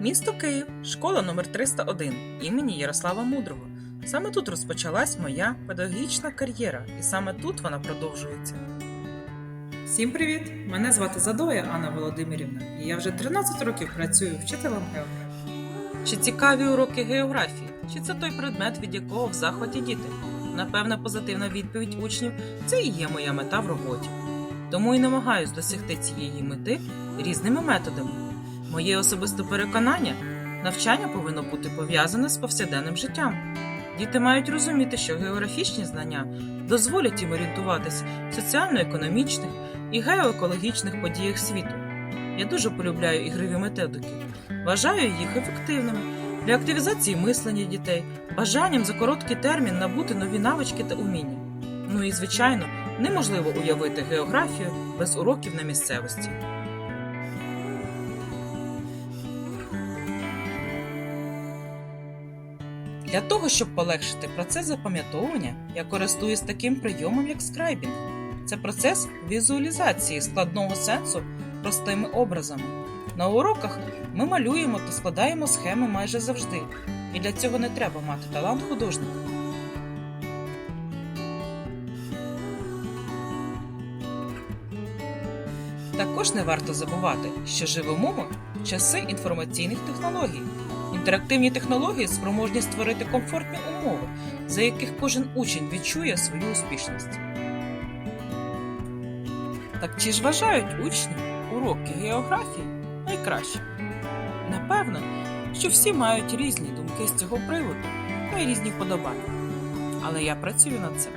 Місто Київ, школа номер 301 імені Ярослава Мудрого. Саме тут розпочалась моя педагогічна кар'єра, і саме тут вона продовжується. Всім привіт! Мене звати Задоя Анна Володимирівна, і я вже 13 років працюю вчителем географії. Чи цікаві уроки географії? Чи це той предмет, від якого в захваті діти? Напевне, позитивна відповідь учнів це і є моя мета в роботі. Тому і намагаюсь досягти цієї мети різними методами. Моє особисте переконання навчання повинно бути пов'язане з повсякденним життям. Діти мають розуміти, що географічні знання дозволять їм орієнтуватись в соціально-економічних і геоекологічних подіях світу. Я дуже полюбляю ігрові методики, вважаю їх ефективними для активізації мислення дітей, бажанням за короткий термін набути нові навички та уміння. Ну і звичайно, неможливо уявити географію без уроків на місцевості. Для того, щоб полегшити процес запам'ятовування, я користуюсь таким прийомом, як скрайбінг. Це процес візуалізації складного сенсу простими образами. На уроках ми малюємо та складаємо схеми майже завжди, і для цього не треба мати талант художника. Також не варто забувати, що живемо ми в часи інформаційних технологій. Інтерактивні технології спроможні створити комфортні умови, за яких кожен учень відчує свою успішність. Так чи ж вважають учні уроки географії найкраще? Напевно, що всі мають різні думки з цього приводу та й різні вподобання. Але я працюю над цим.